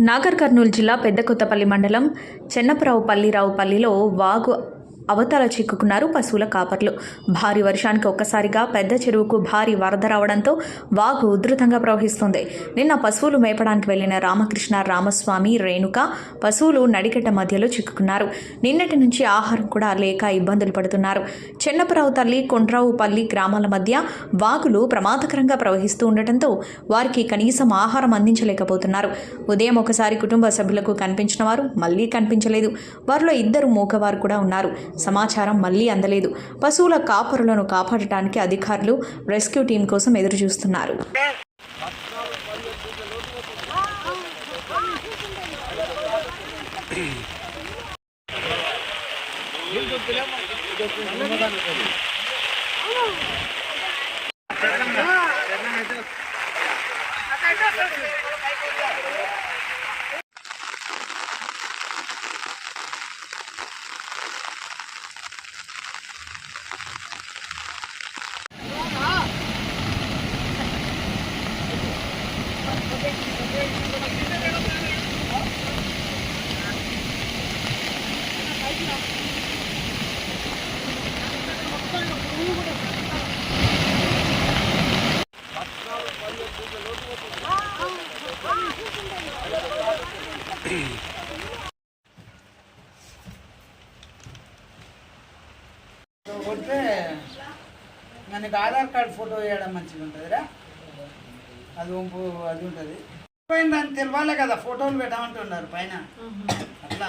నాగర్ కర్నూలు జిల్లా పెద్ద కొత్తపల్లి మండలం చెన్నపరావుపల్లి రావుపల్లిలో వాగు అవతల చిక్కుకున్నారు పశువుల కాపర్లు. భారీ వర్షానికి ఒక్కసారిగా పెద్ద చెరువుకు భారీ వరద రావడంతో వాగు ఉధృతంగా ప్రవహిస్తుంది. నిన్న పశువులు మేపడానికి వెళ్ళిన రామకృష్ణ రామస్వామి రేణుక పశువులు నడిగడ్డ మధ్యలో చిక్కుకున్నారు. నిన్నటి నుంచి ఆహారం కూడా లేక ఇబ్బందులు పడుతున్నారు. చెన్నపరావు తల్లి కొండ్రావుపల్లి గ్రామాల మధ్య వాగులు ప్రమాదకరంగా ప్రవహిస్తూ ఉండటంతో వారికి కనీసం ఆహారం అందించలేకపోతున్నారు. ఉదయం ఒకసారి కుటుంబ సభ్యులకు కనిపించిన వారు మళ్ళీ కనిపించలేదు. వారిలో ఇద్దరు మూగవారు కూడా ఉన్నారు. సమాచారం మళ్ళీ అందలేదు. పశువుల కాపరులను కాపాడటానికి అధికారులు రెస్క్యూ టీం కోసం ఎదురు చూస్తున్నారు కొడితే మనకి ఆధార్ కార్డ్ ఫోటో వేయడం మంచిగా ఉంటుందిరా. అది వంపు అది ఉంటుంది. పైన దాన్ని తెలవాలి కదా ఫోటోలు పెట్టమంటున్నారు పైన. అట్లా.